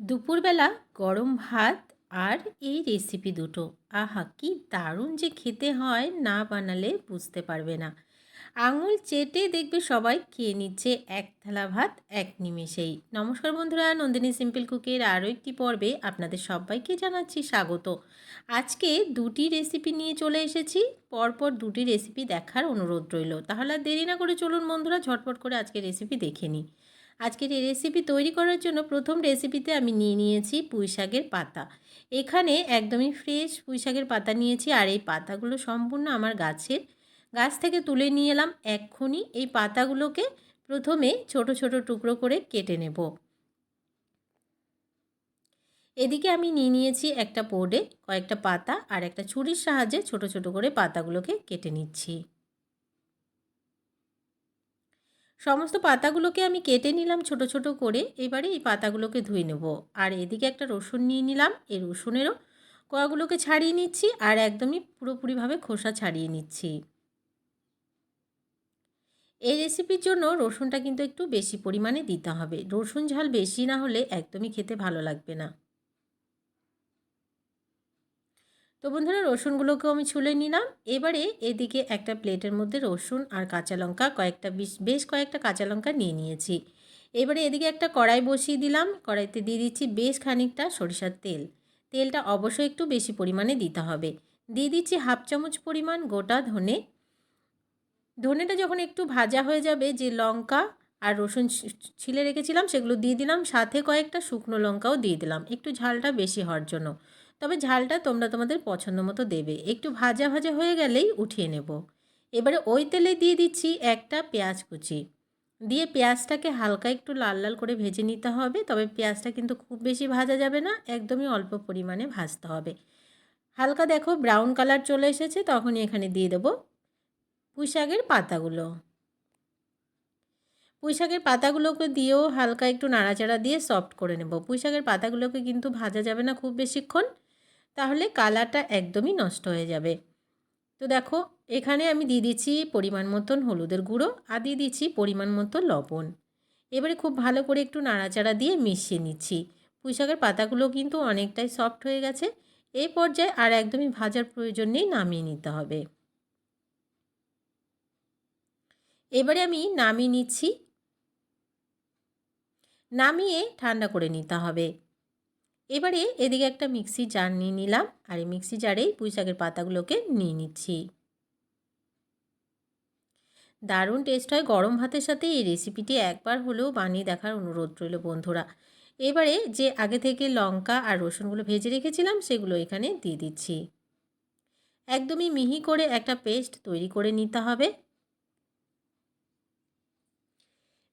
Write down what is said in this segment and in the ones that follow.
দুপুরবেলা গরম ভাত আর এই রেসিপি দুটো। আহা, কি দারুণ যে খেতে হয়, না বানালে বুঝতে পারবে না। আঙুল চেটে দেখবে সবাই খেয়ে নিচ্ছে এক থালা ভাত, এক নিমেষেই। নমস্কার বন্ধুরা, নন্দিনী সিম্পল কুকের আরও একটি পর্বে আপনাদের সবাইকে জানাচ্ছি স্বাগত। আজকে দুটি রেসিপি নিয়ে চলে এসেছি, পরপর দুটি রেসিপি দেখার অনুরোধ রইল। তাহলে দেরি না করে চলুন বন্ধুরা, ঝটপট করে আজকে রেসিপি দেখে নিই। আজকের এই রেসিপি তৈরি করার জন্য প্রথম রেসিপিতে আমি নিয়ে নিয়েছি পুঁই শাকের পাতা। এখানে একদমই ফ্রেশ পুঁই শাকের পাতা নিয়েছি আর এই পাতাগুলো সম্পূর্ণ আমার গাছের। গাছ থেকে তুলে নিয়ে এলাম এক্ষুনি। এই পাতাগুলোকে প্রথমে ছোট ছোট টুকরো করে কেটে নেব। এদিকে আমি নিয়ে নিয়েছি একটা পোডে কয়েকটা পাতা আর একটা ছুরির সাহায্যে ছোট ছোট করে পাতাগুলোকে কেটে নিচ্ছি। সমস্ত পাতাগুলোকে আমি কেটে নিলাম ছোট ছোট করে। এবারে এই পাতাগুলোকে ধুয়ে নেব। আর এদিকে একটা রসুন নিয়ে নিলাম। এই রসুনেরও কোয়াগুলোকে ছাড়িয়ে নিচ্ছি আর একদমই পুরোপুরিভাবে খোসা ছাড়িয়ে নিচ্ছি। এই রেসিপির জন্য রসুনটা কিন্তু একটু বেশি পরিমাণে দিতে হবে। রসুন ঝাল বেশি না হলে একদমই খেতে ভালো লাগবে না। তো বন্ধুরা, রসুনগুলোকেও আমি ছুলে নিলাম। এবারে এদিকে একটা প্লেটের মধ্যে রসুন আর কাঁচা লঙ্কা, কয়েকটা বেশ কয়েকটা কাঁচা লঙ্কা নিয়ে নিয়েছি। এবারে এদিকে একটা কড়াই বসিয়ে দিলাম। কড়াইতে দিয়ে দিচ্ছি বেশ খানিকটা সরিষার তেল। তেলটা অবশ্যই একটু বেশি পরিমাণে দিতে হবে। দিয়ে দিচ্ছি হাফ চামচ পরিমাণ গোটা ধনে। ধনেটা যখন একটু ভাজা হয়ে যাবে, যে লঙ্কা আর রসুন ছিলে রেখেছিলাম, সেগুলো দিয়ে দিলাম। সাথে কয়েকটা শুকনো লঙ্কাও দিয়ে দিলাম। একটু ঝালটা বেশি হওয়ার জন্য। তবে ঝালটা তোমরা তোমাদের পছন্দ মতো দেবে। একটু ভাজা ভাজা হয়ে গেলেই উঠিয়ে নেব। এবারে ওই তেলে দিয়ে দিচ্ছি একটা পেঁয়াজ কুচি। দিয়ে পেঁয়াজটাকে হালকা একটু লাল লাল করে ভেজে নিতে হবে, তবে পেঁয়াজটা কিন্তু খুব বেশি ভাজা যাবে না, একদমই অল্প পরিমাণে ভাজতে হবে। হালকা দেখো ব্রাউন কালার চলে এসেছে, তখনই এখানে দিয়ে দেবো পুঁই শাকের পাতাগুলো। পুঁই শাকের পাতাগুলোকে দিয়েও হালকা একটু নাড়াচাড়া দিয়ে সফট করে নেব। পুঁই শাকের পাতাগুলোকে কিন্তু ভাজা যাবে না খুব বেশিক্ষণ। তাহলে কালারটা একদমই নষ্ট হয়ে যাবে। তো দেখো, এখানে আমি দিয়ে দিচ্ছি পরিমাণ মতন হলুদের গুঁড়ো আর দিয়ে দিচ্ছি পরিমাণ মতো লবণ। এবারে খুব ভালো করে একটু নাড়াচাড়া দিয়ে মিশিয়ে নিচ্ছি। পুঁই শাকের পাতাগুলো কিন্তু অনেকটাই সফট হয়ে গেছে। এই পর্যায়ে আর একদমই ভাজার প্রয়োজন নেই, নামিয়ে নিতে হবে। এবারে আমি নামিয়ে নিচ্ছি। নামিয়ে ঠান্ডা করে নিতে হবে। এবারে এদিকে একটা মিক্সি জার নিয়ে নিলাম আর এই মিক্সি জারেই পুঁই শাকের পাতাগুলোকে নিয়ে নিচ্ছি। দারুণ টেস্ট হয় গরম ভাতের সাথে। এই রেসিপিটি একবার হলেও বানিয়ে দেখার অনুরোধ রইল বন্ধুরা। এবারে যে আগে থেকে লঙ্কা আর রসুনগুলো ভেজে রেখেছিলাম সেগুলো এখানে দিয়ে দিচ্ছি। একদমই মিহি করে একটা পেস্ট তৈরি করে নিতে হবে।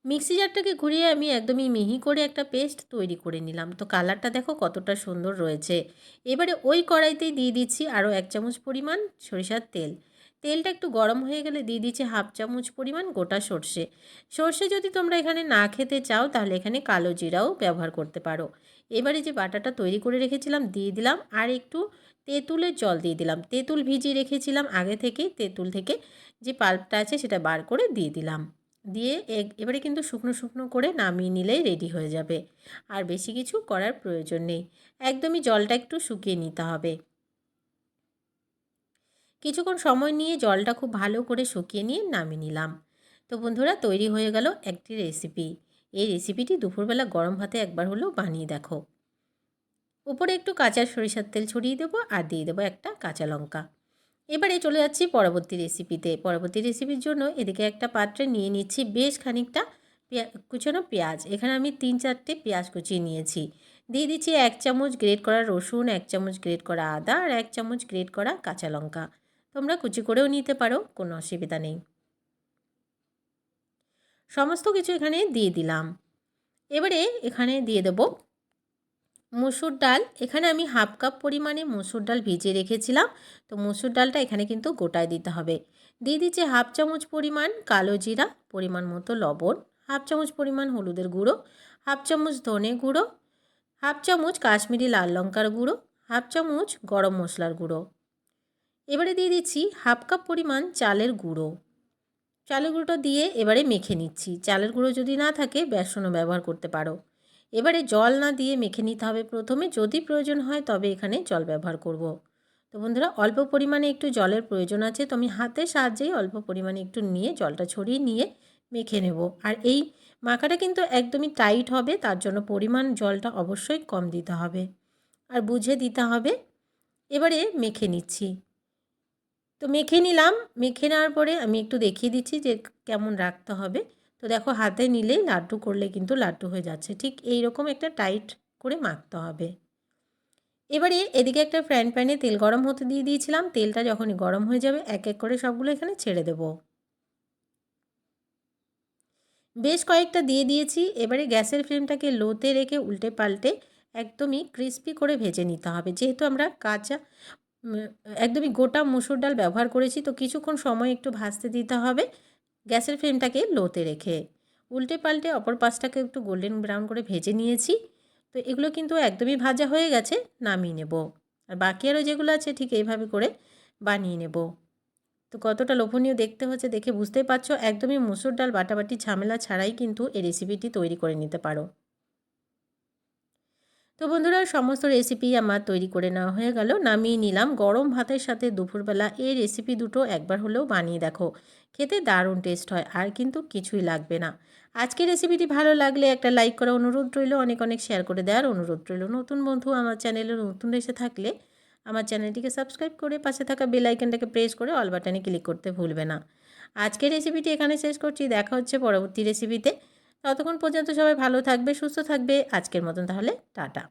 মিক্সি জারটাকে ঘুরিয়ে আমি একদমই মিহি করে একটা পেস্ট তৈরি করে নিলাম। তো কালারটা দেখো কতটা সুন্দর রয়েছে। এবারে ওই কড়াইতেই দিয়ে দিচ্ছি আরও এক চামচ পরিমাণ সরিষার তেল। তেলটা একটু গরম হয়ে গেলে দিয়ে দিচ্ছি হাফ চামচ পরিমাণ গোটা সর্ষে। সর্ষে যদি তোমরা এখানে না খেতে চাও তাহলে এখানে কালো জিরাও ব্যবহার করতে পারো। এবারে যে বাটাটা তৈরি করে রেখেছিলাম দিয়ে দিলাম আর একটু তেঁতুলের জল দিয়ে দিলাম। তেঁতুল ভিজিয়ে রেখেছিলাম আগে থেকে, তেঁতুল থেকে যে পাল্পটা আছে সেটা বার করে দিয়ে দিলাম। দিয়ে এবারে কিন্তু শুকনো শুকনো করে নামিয়ে নিলেই রেডি হয়ে যাবে। আর বেশি কিছু করার প্রয়োজন নেই। একদমই জলটা একটু শুকিয়ে নিতে হবে। কিছুক্ষণ সময় নিয়ে জলটা খুব ভালো করে শুকিয়ে নিয়ে নামিয়ে নিলাম। তো বন্ধুরা, তৈরি হয়ে গেল একটি রেসিপি। এই রেসিপিটি দুপুরবেলা গরম ভাতে একবার হলেও বানিয়ে দেখো। উপরে একটু কাঁচা সরিষার তেল ছড়িয়ে দেবো আর দিয়ে দেবো একটা কাঁচা লঙ্কা। এবারে চলে যাচ্ছি পরবর্তী রেসিপিতে পরবর্তী রেসিপির জন্য এদিকে একটা পাত্রে নিয়ে নিচ্ছি বেশ খানিকটা কুচানো পেঁয়াজ। এখানে আমি তিন চারটে পেঁয়াজ কুচিয়ে নিয়েছি। দিয়ে দিচ্ছি এক চামচ গ্রেট করা রসুন, এক চামচ গ্রেট করা আদা আর এক চামচ গ্রেট করা কাঁচা লঙ্কা। তোমরা কুচি করেও নিতে পারো, কোনো অসুবিধা নেই। সমস্ত কিছু এখানে দিয়ে দিলাম। এবারে এখানে দিয়ে দেবো মুসুর ডাল, এখানে আমি হাফ কাপ পরিমাণে মুসুর ডাল ভিজিয়ে রেখেছিলাম। তো মুসুর ডালটা এখানে কিন্তু গোটায় দিতে হবে। দিয়ে দিচ্ছি হাফ চামচ পরিমাণ কালো জিরা, পরিমাণ মতো লবণ, হাফ চামচ পরিমাণ হলুদের গুঁড়ো, হাফ চামচ ধনে গুঁড়ো, হাফ চামচ কাশ্মীরি লাল লঙ্কার গুঁড়ো, হাফ চামচ গরম মশলার গুঁড়ো। এবারে দিয়ে দিচ্ছি হাফ কাপ পরিমাণ চালের গুঁড়ো। চালের গুঁড়োটা দিয়ে এবারে মেখে নিচ্ছি। চালের গুঁড়ো যদি না থাকে, বেসনও ব্যবহার করতে পারো। এবারে জল না দিয়ে মেখে নিতে হবে প্রথমে। যদি প্রয়োজন হয় তবে এখানে জল ব্যবহার করব। তো বন্ধুরা, অল্প পরিমাণে একটু জলের প্রয়োজন আছে। তো আমি হাতের সাহায্যেই অল্প পরিমাণে একটু নিয়ে জলটা ছড়িয়ে নিয়ে মেখে নেব। আর এই মাখাটা কিন্তু একদমই টাইট হবে, তার জন্য পরিমাণ জলটা অবশ্যই কম দিতে হবে। আর বুঝে দিতে হবে। এবারে মেখে নিচ্ছি। তো মেখে নিলাম। মেখে নেওয়ার পরে আমি একটু দেখিয়ে দিচ্ছি যে কেমন রাখতে হবে। তো দেখো হাতে নিলেই লাড্ডু করলে কিন্তু লাড্ডু হয়ে যাচ্ছে। ঠিক এই রকম একটা টাইট করে মাখতে হবে। এবারে এদিকে একটা ফ্রাইন প্যানে তেল গরম হতে দিয়ে দিয়েছিলাম। তেলটা যখনই গরম হয়ে যাবে, এক এক করে সবগুলো এখানে ছেড়ে দেব। বেশ কয়েকটা দিয়ে দিয়েছি। এবারে গ্যাসের ফ্লেমটাকে লোতে রেখে উল্টে পাল্টে একদমই ক্রিস্পি করে ভেজে নিতে হবে। যেহেতু আমরা কাঁচা একদমই গোটা মুসুর ডাল ব্যবহার করেছি, তো কিছুক্ষণ সময় একটু ভাজতে দিতে হবে। গ্যাসের ফ্লেমটাকে লোতে রেখে। উল্টে পাল্টে অপর পাশটাকে একটু গোল্ডেন ব্রাউন করে ভেজে নিয়েছি। তো এগুলো কিন্তু একদমই ভাজা হয়ে গেছে, নামিয়ে নেব। আর বাকি আরও যেগুলো আছে ঠিক এইভাবে করে বানিয়ে নেব। তো কতটা লোভনীয় দেখতে হচ্ছে দেখে বুঝতেই পারছ, একদমই মুসুর ডাল বাটাবাটি ঝামেলা ছাড়াই কিন্তু এই রেসিপিটি তৈরি করে নিতে পারো। তো বন্ধুরা, সমস্ত রেসিপি আমার তৈরি করে নেওয়া হয়ে গেল। নামিয়ে নিলাম। গরম ভাতের সাথে দুপুরবেলা এই রেসিপি দুটো একবার হলেও বানিয়ে দেখো। খেতে দারুণ টেস্ট হয়, আর কিন্তু কিছুই লাগবে না। আজকের রেসিপিটি ভালো লাগলে একটা লাইক করা অনুরোধ রইল। অনেক অনেক শেয়ার করে দেওয়ার অনুরোধ রইল। নতুন বন্ধু আমার চ্যানেলে নতুন এসে থাকলে আমার চ্যানেলটিকে সাবস্ক্রাইব করে পাশে থাকা বেল আইকনটাকে প্রেস করে অল বাটনে ক্লিক করতে ভুলবে না। আজকের রেসিপিটি এখানে শেষ করছি। দেখা হচ্ছে পরবর্তী রেসিপিতে ততক্ষণ পর্যন্ত সবাই ভালো থাকবে সুস্থ থাকবে। আজকের মতন তাহলে টাটা।